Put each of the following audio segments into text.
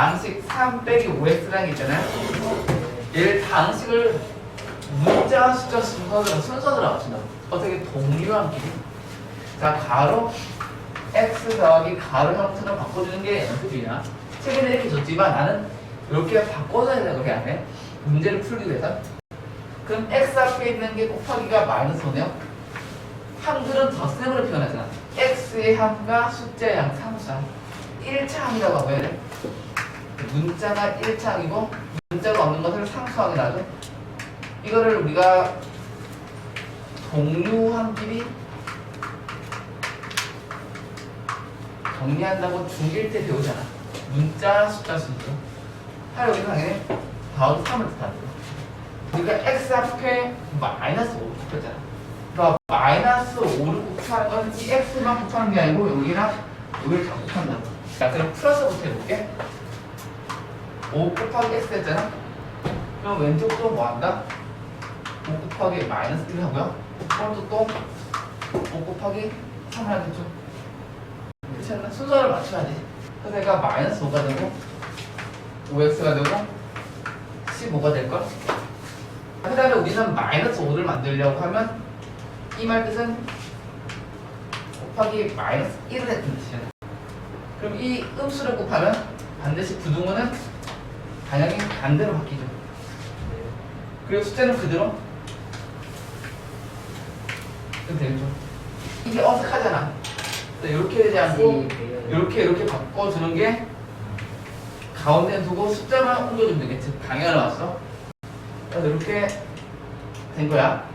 방식 3 빼기 5x라는 게 있잖아요. 얘를 방식을 문자 숫자 순서대로 순서대로 맞춘다. 어떻게 동류한 길이. 자, 가로 x 더하기 가로 형태로 바꿔주는 게 연습이야. 책에는 이렇게 줬지만 나는 이렇게 바꿔서 해석을 해야 돼. 문제를 풀기 위해서. 그럼 x 앞에 있는 게 곱하기가 마이너스 5네요. 함들은 덧셈으로 표현하잖아. x의 함과 숫자의 함, 상수함. 1차 함이라고 하고 해야 돼. 문자가 1차 함이고 문자가 없는 것을 상수하게 나죠. 이거를 우리가 동류함끼리 정리한다고 중1 때 배우잖아. 문자, 숫자 순서. 하여 여기 당연히 다음 3을 뜻하는 거. 그러니까 x 앞에 마이너스 5를 곱했잖아. 그러니까 마이너스 5를 곱하는 건 이 x만 곱하는 게 아니고 여기랑 여기를 다 곱한다고. 자, 그럼 플러스부터 해볼게. 5 곱하기 x 했잖아. 그럼 왼쪽도 뭐 한다? 5 곱하기 마이너스 1 하고요. 오른쪽 또5 곱하기 3 하겠죠. 그렇지 않나? 순서를 맞춰야지. 그래서 얘가 마이너스 5가 되고 5x가 되고 15가 될걸? 그 다음에 우리는 마이너스 5를 만들려고 하면 이 말 뜻은 곱하기 마이너스 1을 했던 뜻이야. 그럼 이 음수를 곱하면 반드시 부등호는 방향이 반대로 바뀌죠. 그리고 숫자는 그대로 그럼 되겠죠. 이게 어색하잖아. 이렇게 되지 않고 이렇게 이렇게 바꿔주는 게 가운데 두고 숫자만 옮겨주면 되겠지. 방향을 왔어. 그래서 이렇게 된 거야.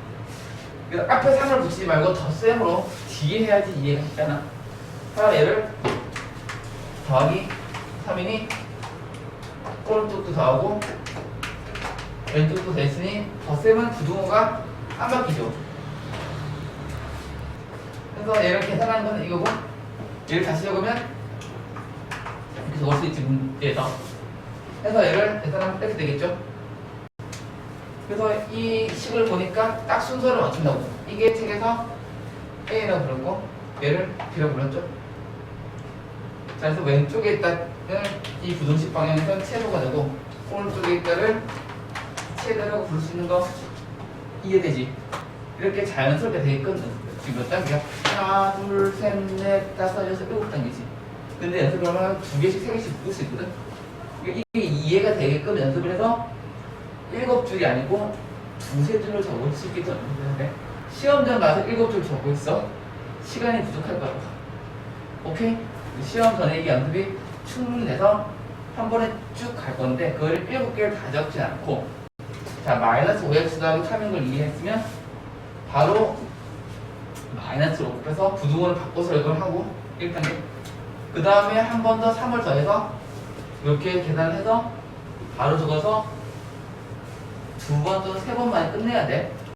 그래서 앞에 3을 붙이지 말고 덧셈으로 뒤에 해야지 이해가 쉽잖아. 그럼 얘를 더하기 3이니 오른쪽도 더하고 왼쪽도 됐으니 덧셈은 부등호가 안 바뀌죠. 그래서 얘를 계산하는 건 이거고 얘를 다시 적으면 이렇게 적을 수 있지 문제에서 그래서 얘를 계산하면 이렇게 되겠죠. 그래서 이 식을 보니까 딱 순서를 맞춘다고. 이게 책에서 A라고 불렀고 얘를 B라고 불렀죠. 자, 그래서 왼쪽에 있다는 이 부등식 방향에서 채소가 되고 오른쪽에 있다를 채다라고 부를 수 있는 거 이해되지? 이렇게 자연스럽게 되게끔 지금 몇 단계야? 하나, 둘, 셋, 넷, 다섯, 여섯, 일곱 단계지. 근데 연습을 하면 두 개씩, 세 개씩 붙을 수 있거든. 그러니까 이게 이해가 되게끔 연습을 해서 일곱 줄이 아니고 두세 줄을 적을 수 있게 적는데 시험장 가서 일곱 줄 적고 있어. 시간이 부족할 거라고. 오케이? 시험 전에 이게 연습이 충분히 돼서 한 번에 쭉 갈 건데 그걸 일곱 개를 다 적지 않고 자 마이너스 5x 더하기 3인 걸 이해했으면 바로 마이너스로 곱해서 부등호를 바꿔서 이걸 하고 1단계 그 다음에 한 번 더 3을 더해서 이렇게 계산을 해서 바로 적어서 두 번 또는 세 번 만에 끝내야 돼